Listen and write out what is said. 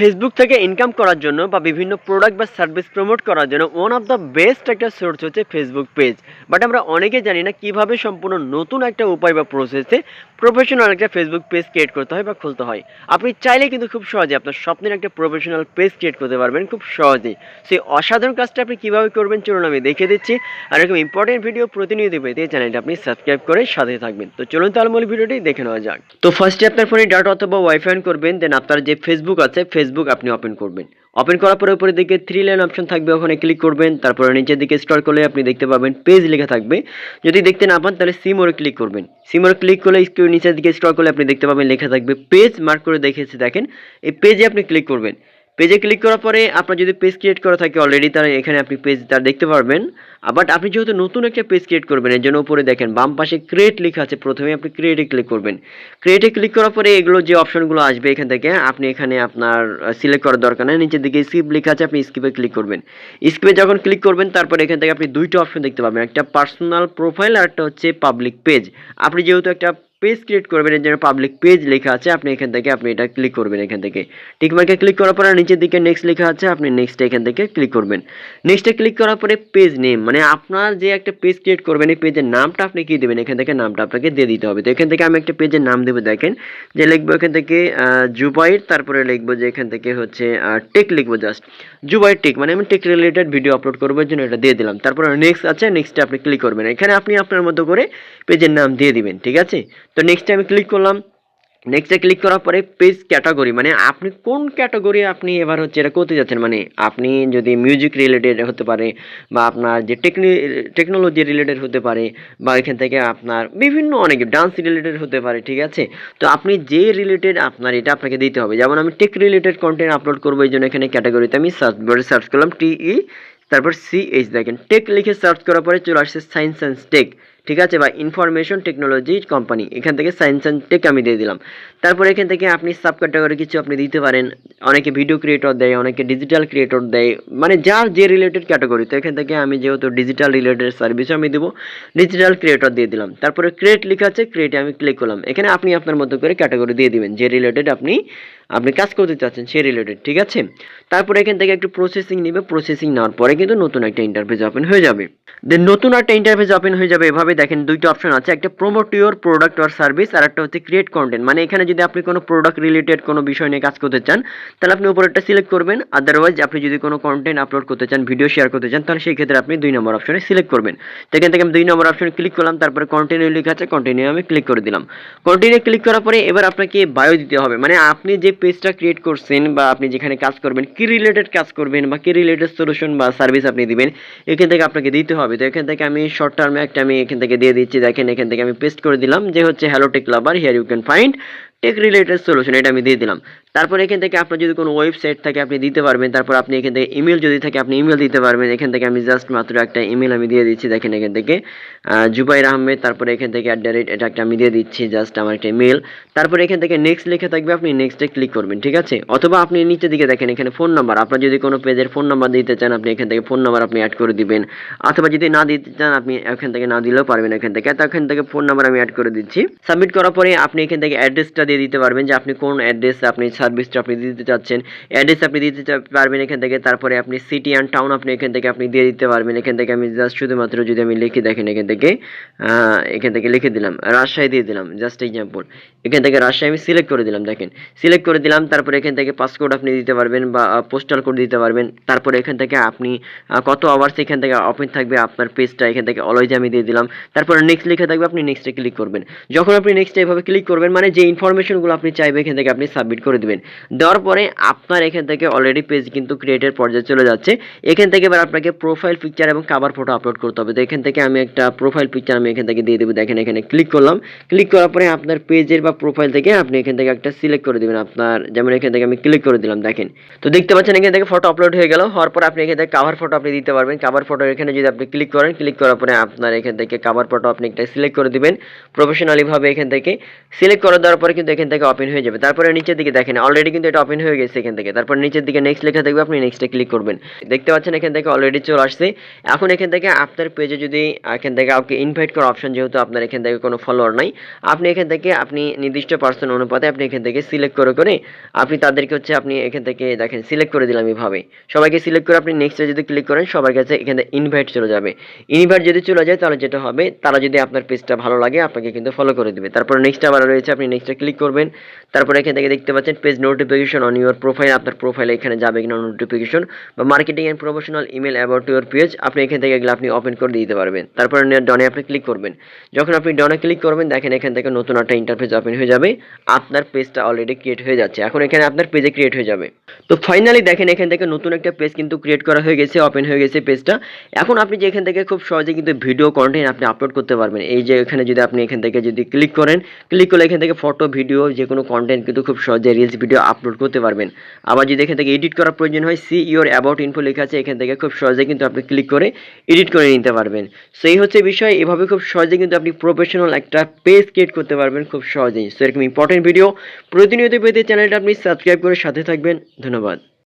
Facebook থেকে income করার জন্য বা বিভিন্ন প্রোডাক্ট বা সার্ভিস প্রমোট করার জন্য ওয়ান অফ দ্য বেস্ট একটা সোর্স হচ্ছে ফেসবুক পেজ বাট আমরা অনেকে জানি না কীভাবে সম্পূর্ণ নতুন একটা উপায় বা প্রসেসে প্রফেশনাল একটা ফেসবুক পেজ ক্রিয়েট করতে হয় বা খুলতে হয়। আপনি চাইলে কিন্তু খুব সহজে আপনার স্বপ্নের একটা প্রফেশনাল পেজ ক্রিয়েট করতে পারবেন খুব সহজেই। সেই অসাধারণ কাজটা আপনি কীভাবে করবেন চলুন আমি দেখে দিচ্ছি। আর এরকম ইম্পর্টেন্ট ভিডিও প্রতিনিয়ত পেতে চ্যানেলটা আপনি সাবস্ক্রাইব করে সাথে থাকবেন। তো চলুন তাহলে মূল ভিডিওটি দেখে নেওয়া যাক। তো ফার্স্টে আপনার ফোনে ডাটা অথবা ওয়াইফাই করবেন দেন আপনার যে ফেসবুক আছে ফেসবুক আপনি ওপেন করবেন। ওপেন করার পরে উপরে দিকে থ্রি লাইন অপশন থাকবে, ওখানে ক্লিক করবেন, তারপরে নিচের দিকে স্ক্রল করলে আপনি দেখতে পাবেন পেজ লেখা থাকবে। যদি দেখতে না পান, তাহলে সিমোরে ক্লিক করবেন। সিমোরে ক্লিক করলে নিচের দিকে স্টল করলে আপনি দেখতে পাবেন লেখা থাকবে পেজ মার্ক করে দেখেছি দেখেন। এই পেজে আপনি ক্লিক করবেন। পেজে ক্লিক করার পরে আপনার যদি পেজ ক্রিয়েট করা থাকে অলরেডি তাহলে এখানে আপনি পেজ তার দেখতে পারবেন। বাট আপনি যেহেতু নতুন একটা পেজ ক্রিয়েট করবেন, এর জন্য উপরে দেখেন, বাম পাশে ক্রিয়েট লেখা আছে, প্রথমে আপনি ক্রিয়েটে ক্লিক করবেন। ক্রিয়েটে ক্লিক করার পরে এগুলো যে অপশনগুলো আসবে এখান থেকে, আপনি এখানে আপনার সিলেক্ট করার দরকার নেই। নিচের দিকে স্কিপ লেখা আছে, আপনি স্কিপে ক্লিক করবেন। স্কিপে যখন ক্লিক করবেন, তারপরে এখান থেকে আপনি দুইটা অপশন দেখতে পাবেন। একটা পার্সোনাল প্রোফাইল আর একটা হচ্ছে পাবলিক পেজ আপনি যেহেতু একটা পেজ ক্রিয়েট করবেন, এর জন্য পাবলিক পেজ লেখা আছে, আপনি এখান থেকে আপনি এটা ক্লিক করবেন এখান থেকে। টিকমার্কে ক্লিক করার পরে নিচের দিকে নেক্সট লেখা আছে, আপনি নেক্সট এখান থেকে ক্লিক করবেন। নেক্সটে ক্লিক করার পরে পেজ নেম মানে আপনার যে একটা পেজ ক্রিয়েট করবেন, এই পেজের নামটা আপনি কি দেবেন? এখান থেকে নামটা আপনাকে দিয়ে দিতে হবে। তো এখান থেকে আমি একটা পেজের নাম দেবো, দেখেন, যে লিখব এখান থেকে জুবাইট তারপরে লিখব যে এখান থেকে হচ্ছে টেক লিখব জাস্ট জুবাইট টেক মানে আমি টেক রিলেটেড ভিডিও আপলোড করব জন্য এটা দিয়ে দিলাম। তারপরে নেক্সট আছে নেক্সটে আপনি ক্লিক করবেন। এখানে আপনি আপনার মতো করে পেজের নাম দিয়ে দিবেন, ঠিক আছে? তো নেক্সটে আমি ক্লিক করলাম। নেক্সটে ক্লিক করার পরে পেজ ক্যাটাগরি মানে আপনি কোন ক্যাটাগরি আপনি এবার হচ্ছে এটা করতে যাচ্ছেন? মানে আপনি যদি মিউজিক রিলেটেড হতে পারে বা আপনার যে টেকনি টেকনোলজি রিলেটেড হতে পারে বা এখান থেকে আপনার বিভিন্ন অনেক ডান্স রিলেটেড হতে পারে, ঠিক আছে? তো আপনি যে রিলেটেড আপনার এটা আপনাকে দিতে হবে। যেমন আমি টেক রিলেটেড কন্টেন্ট আপলোড করব, এই জন্য এখানে ক্যাটাগরিতে আমি সার্চ সার্চ করলাম টিই তারপর সিএইচ দেখেন। টেক লিখে সার্চ করার পরে চলে আসছে সায়েন্স অ্যান্ড টেক ঠিক আছে, বা ইনফরমেশন টেকনোলজি কোম্পানি এখান থেকে সায়েন্স অ্যান্ড টেক আমি দিয়ে দিলাম। তারপর এখান থেকে আপনি সাব ক্যাটাগরি কিছু আপনি দিতে পারেন। অনেকে ভিডিও ক্রিয়েটর দেয়, অনেকে ডিজিটাল ক্রিয়েটর দেয় মানে যার যে রিলেটেড ক্যাটাগরি তো এখান থেকে আমি যেহেতু ডিজিটাল রিলেটেড সার্ভিস আমি দেবো ডিজিটাল ক্রিয়েটর দিয়ে দিলাম। তারপরে ক্রিয়েট লেখা আছে ক্রিয়েটে আমি ক্লিক করলাম। এখানে আপনি আপনার মতো করে ক্যাটাগরি দিয়ে দিবেন, যে রিলেটেড আপনি আপনি কাজ করতে চাচ্ছেন সে রিলেটেড ঠিক আছে? তারপরে এখান থেকে একটু প্রসেসিং নেবে প্রসেসিং নেওয়ার পরে কিন্তু নতুন একটা ইন্টারফেস ওপেন হয়ে যাবে। দেন নতুন একটা ইন্টারফেস ওপেন হয়ে যাবে, এভাবে দেখেন দুইটা অপশন আছে, একটা promote your product or service আর একটা হচ্ছে ক্রিয়েট কন্টেন্ট মানে এখানে যদি আপনি কোনো প্রোডাক্ট রিলেটেড কোনো বিষয় নিয়ে কাজ করতে চান, তাহলে আপনি উপরেরটা সিলেক্ট করবেন। আদারওয়াইজ আপনি যদি কোনো কন্টেন্ট আপলোড করতে চান ভিডিও শেয়ার করতে চান, তাহলে সেই ক্ষেত্রে আপনি দুই নম্বর অপশনে সিলেক্ট করবেন। তো এখান থেকে আমি দুই নম্বর অপশনে ক্লিক করলাম, তারপরে কন্টিনিউ লেখা আছে কন্টিনিউ আমি ক্লিক করে দিলাম। কন্টিনিউ ক্লিক করার পরে এবার আপনাকে বায়ো দিতে হবে। মানে আপনি যে পেজটা ক্রিয়েট করছেন বা আপনি যেখানে কাজ করবেন, কি রিলেটেড কাজ করবেন বা কি রিলেটেড সলিউশন বা সার্ভিস আপনি দিবেন, এখান থেকে আপনাকে দিতে হবে। তো এখান থেকে আমি শর্ট টার্মে একটা আমি এখান থেকে দিয়ে দিচ্ছি। দেখেন এখান থেকে আমি পেস্ট করে দিলাম যে হচ্ছে hello tech lover here you can find tech related solution এটা আমি দিয়ে দিলাম। তারপর এখান থেকে আপনার যদি কোনো ওয়েবসাইট থাকে, আপনি দিতে পারবেন। তারপর আপনি এখান থেকে ইমেল যদি থাকে, আপনি ইমেল দিতে পারবেন। এখান থেকে আমি জাস্ট মাত্র একটা ইমেল আমি দিয়ে দিচ্ছি, দেখেন এখান থেকে। জুবাইর আহমেদ, তারপরে এখান থেকে অ্যাট দ্য রেট এটা একটা আমি দিয়ে দিচ্ছি জাস্ট আমার একটা মেল তারপরে এখান থেকে নেক্সট লেখা থাকবে, আপনি নেক্সটে ক্লিক করবেন, ঠিক আছে? অথবা আপনি নিচের দিকে দেখেন, এখানে ফোন নাম্বার আপনার যদি কোনো পেজের ফোন নাম্বার দিতে চান, আপনি এখান থেকে ফোন নাম্বার আপনি অ্যাড করে দিবেন। অথবা যদি না দিতে চান, আপনি এখান থেকে না দিলেও পারবেন এখান থেকে। তো এখান থেকে ফোন নাম্বার আমি অ্যাড করে দিচ্ছি। সাবমিট করার পরে আপনি এখান থেকে অ্যাড্রেসটা দিয়ে দিতে পারবেন যে আপনি কোন অ্যাড্রেস আপনি সার্ভিসটা আপনি দিতে চাচ্ছেন, অ্যাড্রেস আপনি দিতে পারবেন এখান থেকে, তারপরে আপনি সিটি অ্যান্ড টাউন আপনি এখান থেকে আপনি দিয়ে দিতে পারবেন, এখান থেকে আমি জাস্ট শুধুমাত্র যদি আমি লিখে দেখেন এখান থেকে এখান থেকে লিখে দিলাম, রাজশাহী দিয়ে দিলাম জাস্ট এক্সাম্পল এখান থেকে রাজশাহী আমি সিলেক্ট করে দিলাম, দেখেন সিলেক্ট করে দিলাম, তারপরে এখান থেকে পাসকোড আপনি দিতে পারবেন বা পোস্টাল কোড দিতে পারবেন, তারপরে এখান থেকে আপনি কত আওয়ার্স এখান থেকে ওপেন থাকবে আপনার পেজটা এখান থেকে অলওয়েজ আমি দিয়ে দিলাম, তারপরে নেক্সট লিখে থাকবে আপনি নেক্সটে ক্লিক করবেন, যখন আপনি নেক্সট এভাবে ক্লিক করবেন মানে যে ইনফরমেশনগুলো আপনি চাইবে এখান থেকে আপনি সাবমিট করে দিবেন। দেওয়ার পরে আপনার এখান থেকে অলরেডি পেজ কিন্তু ক্রিয়েটের পর্যায়ে চলে যাচ্ছে এখান থেকে এবার আপনাকে প্রোফাইল পিকচার এবং কাভার ফটো আপলোড করতে হবে তো এখান থেকে আমি একটা প্রোফাইল পিকচার আমি এখান থেকে দিয়ে দেবো দেখেন এখানে ক্লিক করলাম ক্লিক করার পরে আপনার পেজের বা প্রোফাইল থেকে আপনি এখান থেকে একটা সিলেক্ট করে দিবেন আপনার যেমন এখান থেকে আমি ক্লিক করে দিলাম দেখেন তো দেখতে পাচ্ছেন এখান থেকে ফটো আপলোড হয়ে গেল হওয়ার পর আপনি এখান থেকে কাভার ফটো আপনি দিতে পারবেন কাভার ফটো এখানে যদি আপনি ক্লিক করেন ক্লিক করার পরে আপনার এখান থেকে কাভার ফটো আপনি একটা সিলেক্ট করে দিবেন প্রফেশনালি ভাবে এখান থেকে সিলেক্ট করে দেওয়ার পরে কিন্তু এখান থেকে ওপেন হয়ে যাবে তারপরে নিচের দিকে দেখেন অলরেডি কিন্তু এটা ওপেন হয়ে গেছে এখান থেকে। তারপর নিচের দিকে নেক্সট লেখা থাকবে আপনি নেক্সটে ক্লিক করবেন। দেখতে পাচ্ছেন এখান থেকে অলরেডি চলে আসছে। এখন এখান থেকে আপনার পেজে যদি, এখান থেকে কাউকে ইনভাইট করার অপশন যেহেতু আপনার এখান থেকে কোনো ফলোয়ার নাই, আপনি এখান থেকে আপনি নির্দিষ্ট পার্সন অনুপাতে আপনি এখান থেকে সিলেক্ট করে করে আপনি তাদেরকে হচ্ছে আপনি এখান থেকে দেখেন সিলেক্ট করে দিলাম এইভাবে সবাইকে সিলেক্ট করে আপনি নেক্সটে যদি ক্লিক করেন, সবার কাছে এখান থেকে ইনভাইট চলে যাবে। ইনভাইট যদি চলে যায়, তাহলে যেটা হবে, তারা যদি আপনার পেজটা ভালো লাগে, আপনাকে কিন্তু ফলো করে দিবে। তারপর নেক্সট আবার রয়েছে, আপনি নেক্সটে ক্লিক করবেন। তারপর এখান থেকে দেখতে পাচ্ছেন page notification on your profile আপনার প্রোফাইলে এখানে যাবে কিনা নোটিফিকেশন বা marketing and professional email about your page আপনি এখান থেকে এগুলো আপনি ওপেন করে দিতে পারবেন। তারপর ডনে আপনি ক্লিক করবেন। যখন আপনি ডনে ক্লিক করবেন, দেখেন এখান থেকে নতুন একটা ইন্টারফেস ওপেন হয়ে যাবে। আপনার পেজটা অলরেডি ক্রিয়েট হয়ে যাচ্ছে। এখন এখানে আপনার পেজে ক্রিয়েট হয়ে যাবে। তো ফাইনালি দেখেন এখান থেকে নতুন একটা পেজ কিন্তু ক্রিয়েট করা হয়ে গেছে ওপেন হয়ে গেছে পেজটা এখন আপনি যে এখান থেকে খুব সহজে কিন্তু ভিডিও কন্টেন্ট আপনি আপলোড করতে পারবেন। এই যে এখানে যদি আপনি এখান থেকে যদি ক্লিক করেন ক্লিক করলে এখান থেকে ফটো ভিডিও যে কোনো কন্টেন্ট কিন্তু খুব সহজে রিলস ভিডিও আপলোড করতে পারবেন। আবার যদি এখান থেকে এডিট করার প্রয়োজন হয় সি ইউর অ্যাবাউট ইনফো লেখা আছে, এখান থেকে খুব সহজে কিন্তু আপনি ক্লিক করে এডিট করে নিতে পারবেন। সো এই হচ্ছে বিষয়। এভাবে খুব সহজে কিন্তু আপনি প্রফেশনাল একটা পেজ ক্রিয়েট করতে পারবেন খুব সহজেই। সো এরকম ইম্পর্টেন্ট ভিডিও প্রতিনিয়ত পেতে চ্যানেলটা আপনি সাবস্ক্রাইব করে সাথে থাকবেন। ধন্যবাদ।